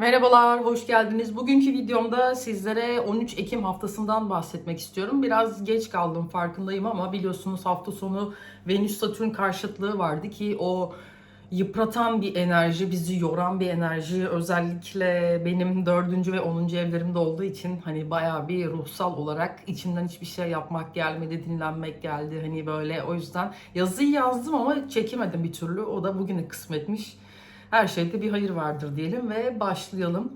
Merhabalar, hoş geldiniz. Bugünkü videomda sizlere 13 Ekim haftasından bahsetmek istiyorum. Biraz geç kaldım farkındayım ama biliyorsunuz hafta sonu Venüs-Satürn karşıtlığı vardı ki o yıpratan bir enerji, bizi yoran bir enerji özellikle benim 4. ve 10. evlerimde olduğu için hani bayağı bir ruhsal olarak içimden hiçbir şey yapmak gelmedi, dinlenmek geldi. Hani böyle o yüzden yazıyı yazdım ama çekemedim bir türlü. O da bugüne kısmetmiş. Her şeyde bir hayır vardır diyelim ve başlayalım.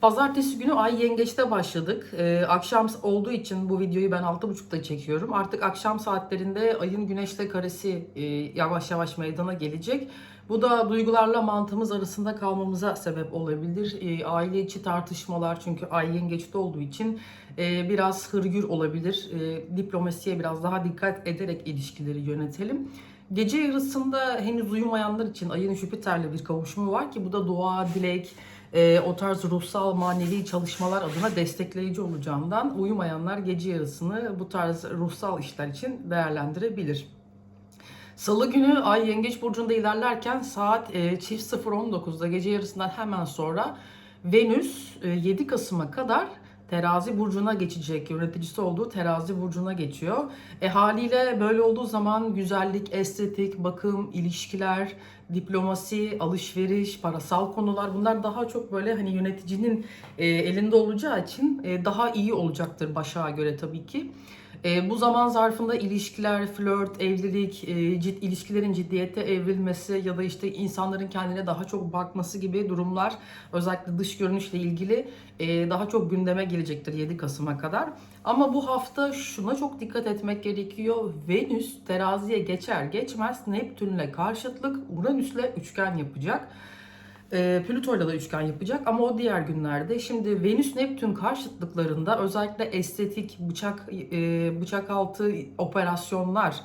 Pazartesi günü Ay Yengeç'te başladık. Ee, akşam olduğu için bu videoyu ben 6.30'da çekiyorum. Artık akşam saatlerinde Ay'ın Güneş'te karesi e, yavaş yavaş meydana gelecek. Bu da duygularla mantığımız arasında kalmamıza sebep olabilir. E, aile içi tartışmalar çünkü Ay Yengeç'te olduğu için e, biraz hırgür olabilir. E, diplomasiye biraz daha dikkat ederek ilişkileri yönetelim. Gece yarısında henüz uyumayanlar için ayın Jüpiter'le bir kavuşumu var ki bu da dua, dilek, e, o tarz ruhsal manevi çalışmalar adına destekleyici olacağından uyumayanlar gece yarısını bu tarz ruhsal işler için değerlendirebilir. Salı günü Ay Yengeç Burcu'nda ilerlerken saat e, çift 0.19'da gece yarısından hemen sonra Venüs e, 7 Kasım'a kadar Terazi burcuna geçecek. Yöneticisi olduğu terazi burcuna geçiyor. E haliyle böyle olduğu zaman güzellik, estetik, bakım, ilişkiler, diplomasi, alışveriş, parasal konular bunlar daha çok böyle hani yöneticinin e, elinde olacağı için e, daha iyi olacaktır Başak'a göre tabii ki. E, bu zaman zarfında ilişkiler, flört, evlilik, e, cid, ilişkilerin ciddiyete evrilmesi ya da işte insanların kendine daha çok bakması gibi durumlar özellikle dış görünüşle ilgili e, daha çok gündeme gelecektir 7 Kasım'a kadar. Ama bu hafta şuna çok dikkat etmek gerekiyor. Venüs teraziye geçer geçmez Neptünle karşıtlık Uranüs'le üçgen yapacak. E, Plüto'yla da üçgen yapacak ama o diğer günlerde. Şimdi Venüs Neptün karşıtlıklarında özellikle estetik, bıçak e, bıçak altı operasyonlar,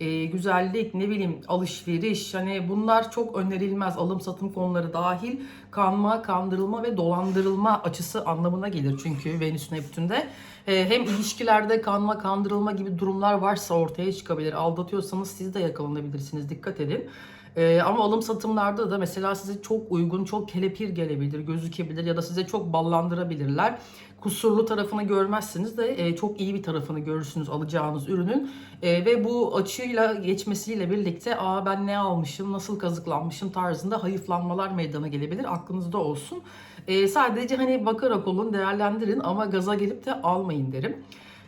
e, güzellik, ne bileyim alışveriş hani bunlar çok önerilmez. Alım satım konuları dahil kanma, kandırılma ve dolandırılma açısı anlamına gelir çünkü Venüs Neptün'de. E, hem ilişkilerde kanma, kandırılma gibi durumlar varsa ortaya çıkabilir. Aldatıyorsanız siz de yakalanabilirsiniz. Dikkat edin. Ee, ama alım satımlarda da mesela size çok uygun, çok kelepir gelebilir, gözükebilir ya da size çok ballandırabilirler. Kusurlu tarafını görmezsiniz de e, çok iyi bir tarafını görürsünüz alacağınız ürünün. E, ve bu açıyla geçmesiyle birlikte aa ben ne almışım, nasıl kazıklanmışım tarzında hayıflanmalar meydana gelebilir. Aklınızda olsun. E, sadece hani bakarak olun, değerlendirin ama gaza gelip de almayın derim.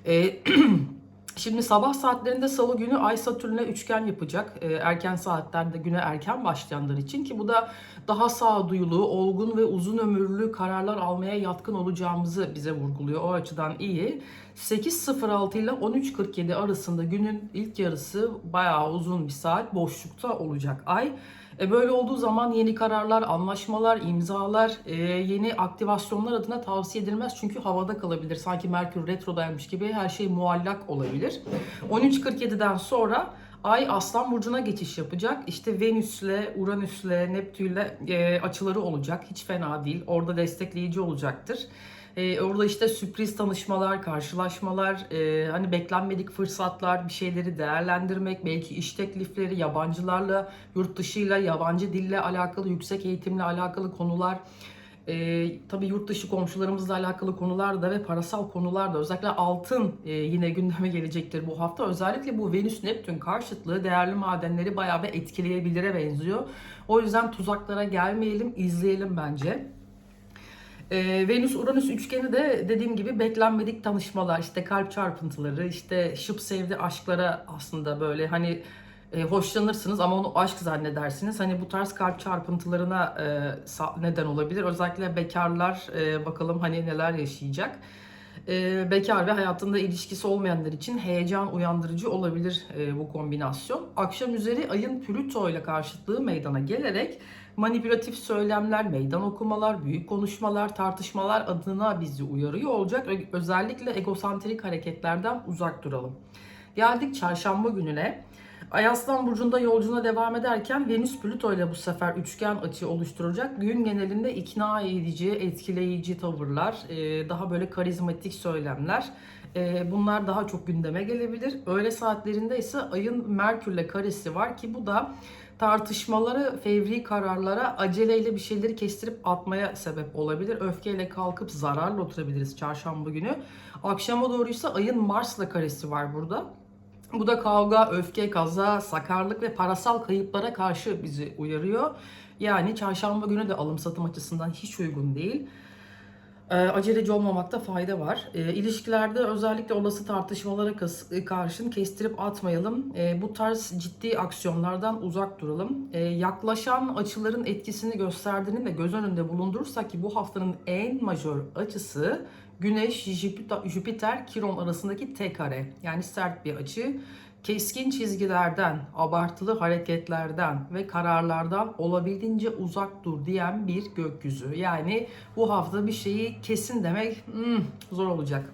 E, Şimdi sabah saatlerinde salı günü Ay Satürn'e üçgen yapacak. Ee, erken saatlerde güne erken başlayanlar için ki bu da daha sağduyulu, olgun ve uzun ömürlü kararlar almaya yatkın olacağımızı bize vurguluyor. O açıdan iyi. 8.06 ile 13.47 arasında günün ilk yarısı bayağı uzun bir saat boşlukta olacak Ay. E böyle olduğu zaman yeni kararlar, anlaşmalar, imzalar, e, yeni aktivasyonlar adına tavsiye edilmez. Çünkü havada kalabilir. Sanki Merkür retrodaymış gibi her şey muallak olabilir. 13.47'den sonra Ay Aslan Burcu'na geçiş yapacak. İşte Venüs'le, Uranüs'le, Neptün'le e, açıları olacak. Hiç fena değil. Orada destekleyici olacaktır. Ee, orada işte sürpriz tanışmalar, karşılaşmalar, e, hani beklenmedik fırsatlar, bir şeyleri değerlendirmek, belki iş teklifleri, yabancılarla, yurt dışıyla, yabancı dille alakalı, yüksek eğitimle alakalı konular. E, tabii yurt dışı komşularımızla alakalı konular da ve parasal konular da özellikle altın e, yine gündeme gelecektir bu hafta. Özellikle bu Venüs-Neptün karşıtlığı değerli madenleri bayağı bir etkileyebilire benziyor. O yüzden tuzaklara gelmeyelim, izleyelim bence. Ee, Venüs-Uranüs üçgeni de dediğim gibi beklenmedik tanışmalar, işte kalp çarpıntıları, işte şıp sevdi aşklara aslında böyle hani e, hoşlanırsınız ama onu aşk zannedersiniz. Hani bu tarz kalp çarpıntılarına e, neden olabilir. Özellikle bekarlar e, bakalım hani neler yaşayacak. E, bekar ve hayatında ilişkisi olmayanlar için heyecan uyandırıcı olabilir e, bu kombinasyon. Akşam üzeri ayın Plüto ile karşıtlığı meydana gelerek manipülatif söylemler, meydan okumalar, büyük konuşmalar, tartışmalar adına bizi uyarıyor olacak. Özellikle egosantrik hareketlerden uzak duralım. Geldik çarşamba gününe. Ay Aslan Burcu'nda yolcuna devam ederken Venüs Plüto ile bu sefer üçgen açı oluşturacak. Gün genelinde ikna edici, etkileyici tavırlar, daha böyle karizmatik söylemler, E, bunlar daha çok gündeme gelebilir. Öğle saatlerinde ise ayın Merkürle karesi var ki bu da tartışmaları, fevri kararlara aceleyle bir şeyleri kestirip atmaya sebep olabilir. Öfkeyle kalkıp zararla oturabiliriz çarşamba günü. Akşama doğruysa ayın Mars'la karesi var burada. Bu da kavga, öfke, kaza, sakarlık ve parasal kayıplara karşı bizi uyarıyor. Yani çarşamba günü de alım satım açısından hiç uygun değil. E, aceleci olmamakta fayda var. E, ilişkilerde özellikle olası tartışmalara karşın kestirip atmayalım. E, bu tarz ciddi aksiyonlardan uzak duralım. E, yaklaşan açıların etkisini gösterdiğini de göz önünde bulundurursak ki bu haftanın en majör açısı Güneş, Jüpiter, Kiron arasındaki T kare. Yani sert bir açı. Keskin çizgilerden, abartılı hareketlerden ve kararlardan olabildiğince uzak dur diyen bir gökyüzü. Yani bu hafta bir şeyi kesin demek hmm, zor olacak.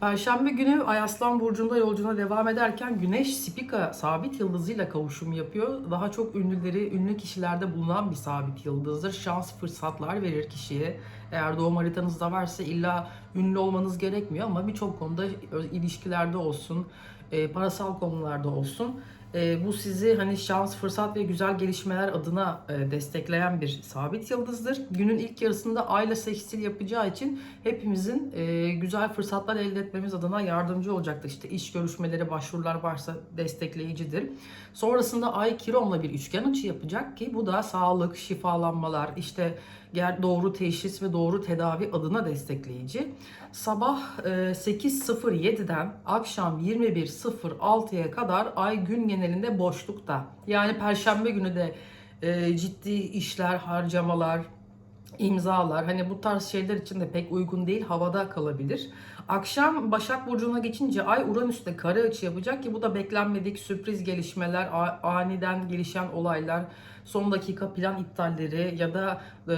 Perşembe günü Ay Aslan Burcu'nda yolculuğuna devam ederken Güneş Spika sabit yıldızıyla kavuşum yapıyor. Daha çok ünlüleri, ünlü kişilerde bulunan bir sabit yıldızdır. Şans, fırsatlar verir kişiye. Eğer doğum haritanızda varsa illa ünlü olmanız gerekmiyor ama birçok konuda ilişkilerde olsun, e, parasal konularda olsun e, bu sizi hani şans, fırsat ve güzel gelişmeler adına e, destekleyen bir sabit yıldızdır. Günün ilk yarısında ayla sekstil yapacağı için hepimizin e, güzel fırsatlar elde etmemiz adına yardımcı olacaktır. İşte iş görüşmeleri, başvurular varsa destekleyicidir. Sonrasında ay Kiron'la bir üçgen açı yapacak ki bu da sağlık, şifalanmalar, işte doğru teşhis ve doğru tedavi adına destekleyici. Sabah e, 8.07'den akşam 21.06'ya kadar ay gün genelinde boşlukta. Yani perşembe günü de e, ciddi işler, harcamalar, imzalar hani bu tarz şeyler için de pek uygun değil havada kalabilir. Akşam Başak Burcu'na geçince Ay Uranüs'te kare açı yapacak ki bu da beklenmedik sürpriz gelişmeler, aniden gelişen olaylar, son dakika plan iptalleri ya da e,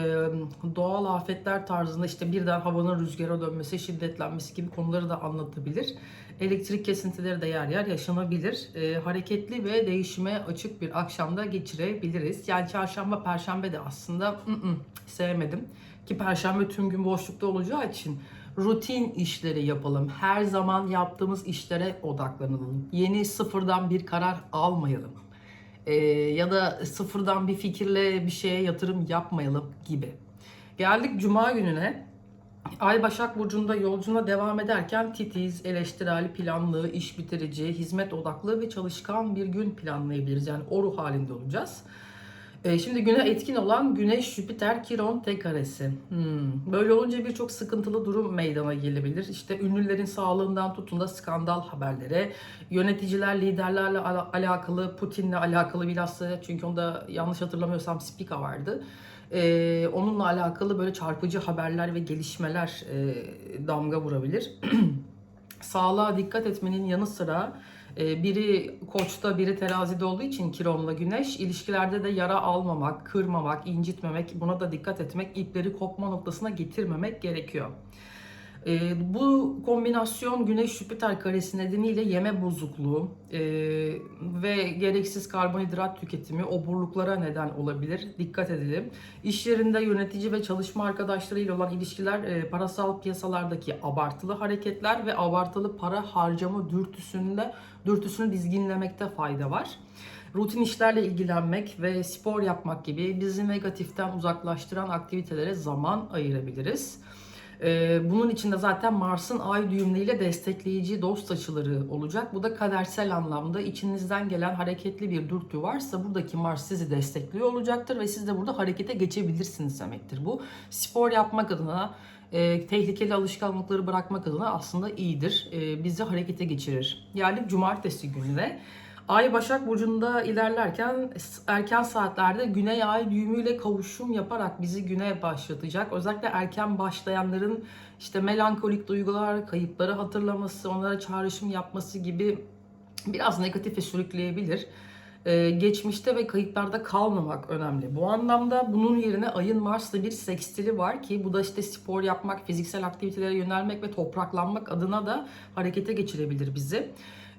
doğal afetler tarzında işte birden havanın rüzgara dönmesi, şiddetlenmesi gibi konuları da anlatabilir. Elektrik kesintileri de yer yer yaşanabilir. E, hareketli ve değişime açık bir akşamda geçirebiliriz. Yani çarşamba, perşembe de aslında ı-ı, sevmedim. Ki perşembe tüm gün boşlukta olacağı için rutin işleri yapalım. Her zaman yaptığımız işlere odaklanalım. Yeni sıfırdan bir karar almayalım. Ee, ya da sıfırdan bir fikirle bir şeye yatırım yapmayalım gibi. Geldik Cuma gününe. Ay Başak Burcu'nda yolculuğuna devam ederken titiz, eleştirel, planlı, iş bitirici, hizmet odaklı ve çalışkan bir gün planlayabiliriz. Yani o ruh halinde olacağız. Ee, şimdi güne etkin olan Güneş, Jüpiter, Kiron tek karesi. Hmm. Böyle olunca birçok sıkıntılı durum meydana gelebilir. İşte ünlülerin sağlığından tutun da skandal haberlere, yöneticiler, liderlerle ala- alakalı, Putin'le alakalı bilhassa çünkü onda yanlış hatırlamıyorsam Spika vardı. Ee, onunla alakalı böyle çarpıcı haberler ve gelişmeler e, damga vurabilir. Sağlığa dikkat etmenin yanı sıra e, biri koçta biri terazide olduğu için Kiron'la Güneş ilişkilerde de yara almamak, kırmamak, incitmemek buna da dikkat etmek, ipleri kopma noktasına getirmemek gerekiyor. E, bu kombinasyon Güneş-Jüpiter karesi nedeniyle yeme bozukluğu e, ve gereksiz karbonhidrat tüketimi oburluklara neden olabilir. Dikkat edelim. İş yerinde yönetici ve çalışma arkadaşlarıyla olan ilişkiler e, parasal piyasalardaki abartılı hareketler ve abartılı para harcama dürtüsünde dürtüsünü dizginlemekte fayda var. Rutin işlerle ilgilenmek ve spor yapmak gibi bizi negatiften uzaklaştıran aktivitelere zaman ayırabiliriz. Ee, bunun içinde zaten Mars'ın ay düğümleriyle destekleyici dost açıları olacak. Bu da kadersel anlamda içinizden gelen hareketli bir dürtü varsa buradaki Mars sizi destekliyor olacaktır ve siz de burada harekete geçebilirsiniz demektir. Bu spor yapmak adına, e, tehlikeli alışkanlıkları bırakmak adına aslında iyidir. E, bizi harekete geçirir. Yani cumartesi günü de Ay Başak Burcu'nda ilerlerken erken saatlerde Güney Ay düğümüyle kavuşum yaparak bizi güne başlatacak. Özellikle erken başlayanların işte melankolik duygular, kayıpları hatırlaması, onlara çağrışım yapması gibi biraz negatife sürükleyebilir. Ee, geçmişte ve kayıtlarda kalmamak önemli. Bu anlamda bunun yerine ayın Mars'ta bir sekstili var ki bu da işte spor yapmak, fiziksel aktivitelere yönelmek ve topraklanmak adına da harekete geçirebilir bizi.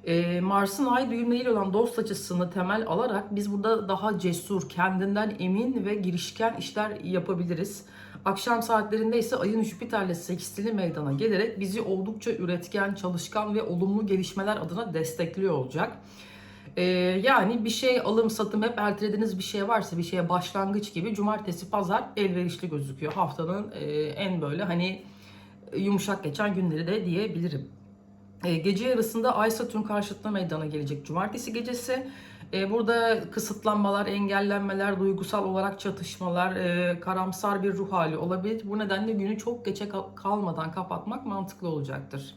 Ee, Mars'ın ay düğümleriyle olan dost açısını temel alarak biz burada daha cesur, kendinden emin ve girişken işler yapabiliriz. Akşam saatlerinde ise ayın Jüpiter'le sekstili meydana gelerek bizi oldukça üretken, çalışkan ve olumlu gelişmeler adına destekliyor olacak. Ee, yani bir şey alım satım hep ertelediğiniz bir şey varsa bir şeye başlangıç gibi cumartesi pazar elverişli gözüküyor. Haftanın e, en böyle hani yumuşak geçen günleri de diyebilirim. E, gece yarısında Ay Satürn karşıtlığı meydana gelecek cumartesi gecesi. E, burada kısıtlanmalar, engellenmeler, duygusal olarak çatışmalar, e, karamsar bir ruh hali olabilir. Bu nedenle günü çok geçe kal- kalmadan kapatmak mantıklı olacaktır.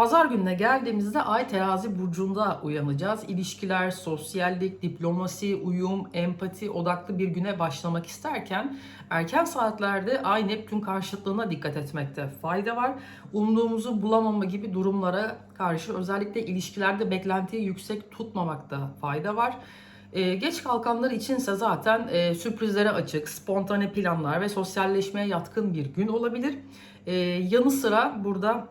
Pazar gününe geldiğimizde Ay terazi burcunda uyanacağız. İlişkiler, sosyallik, diplomasi, uyum, empati odaklı bir güne başlamak isterken erken saatlerde Ay Neptün karşıtlığına dikkat etmekte fayda var. Umduğumuzu bulamama gibi durumlara karşı özellikle ilişkilerde beklentiyi yüksek tutmamakta fayda var. Ee, geç kalkanlar içinse zaten e, sürprizlere açık, spontane planlar ve sosyalleşmeye yatkın bir gün olabilir. Ee, yanı sıra burada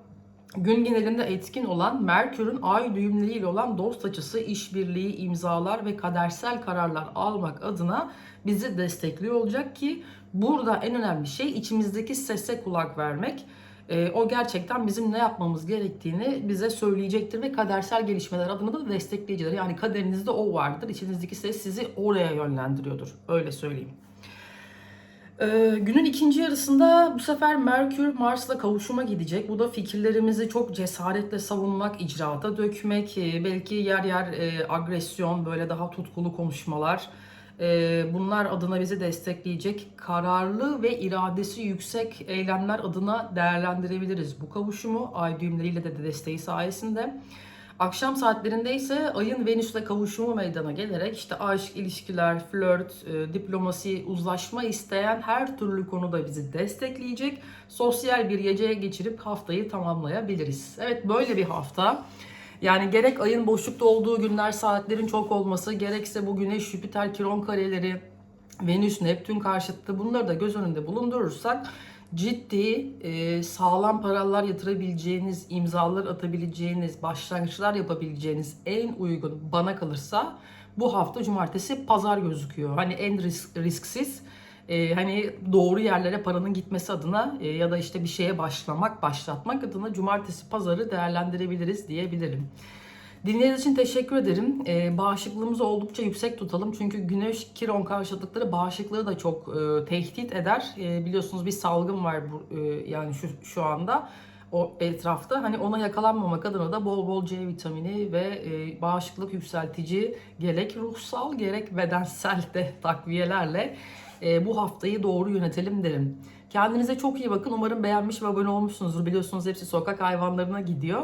Gün genelinde etkin olan Merkür'ün ay düğümleriyle olan dost açısı, işbirliği, imzalar ve kadersel kararlar almak adına bizi destekliyor olacak ki burada en önemli şey içimizdeki sese kulak vermek. Ee, o gerçekten bizim ne yapmamız gerektiğini bize söyleyecektir ve kadersel gelişmeler adına da destekleyicidir. Yani kaderinizde o vardır. İçinizdeki ses sizi oraya yönlendiriyordur. Öyle söyleyeyim. Ee, günün ikinci yarısında bu sefer Merkür Mars'la kavuşuma gidecek. Bu da fikirlerimizi çok cesaretle savunmak, icraata dökmek, e, belki yer yer e, agresyon, böyle daha tutkulu konuşmalar. e, bunlar adına bizi destekleyecek kararlı ve iradesi yüksek eylemler adına değerlendirebiliriz bu kavuşumu. Ay düğümleriyle de desteği sayesinde. Akşam saatlerinde ise ayın Venüs'le kavuşumu meydana gelerek işte aşk, ilişkiler, flört, e, diplomasi, uzlaşma isteyen her türlü konuda bizi destekleyecek. Sosyal bir geceye geçirip haftayı tamamlayabiliriz. Evet böyle bir hafta. Yani gerek ayın boşlukta olduğu günler saatlerin çok olması, gerekse bu Güneş, Jüpiter, Kiron kareleri, Venüs, Neptün karşıtı bunları da göz önünde bulundurursak ciddi, e, sağlam paralar yatırabileceğiniz, imzalar atabileceğiniz, başlangıçlar yapabileceğiniz en uygun bana kalırsa bu hafta cumartesi pazar gözüküyor. Hani en risk, risksiz, e, hani doğru yerlere paranın gitmesi adına e, ya da işte bir şeye başlamak, başlatmak adına cumartesi pazarı değerlendirebiliriz diyebilirim. Dinlediğiniz için teşekkür ederim. Ee, bağışıklığımızı oldukça yüksek tutalım. Çünkü güneş kiron karşıtlıkları bağışıklığı da çok e, tehdit eder. E, biliyorsunuz bir salgın var bu, e, yani şu, şu anda o etrafta. Hani ona yakalanmamak adına da bol bol C vitamini ve e, bağışıklık yükseltici gerek ruhsal gerek bedensel de takviyelerle e, bu haftayı doğru yönetelim derim. Kendinize çok iyi bakın. Umarım beğenmiş ve abone olmuşsunuzdur. Biliyorsunuz hepsi sokak hayvanlarına gidiyor.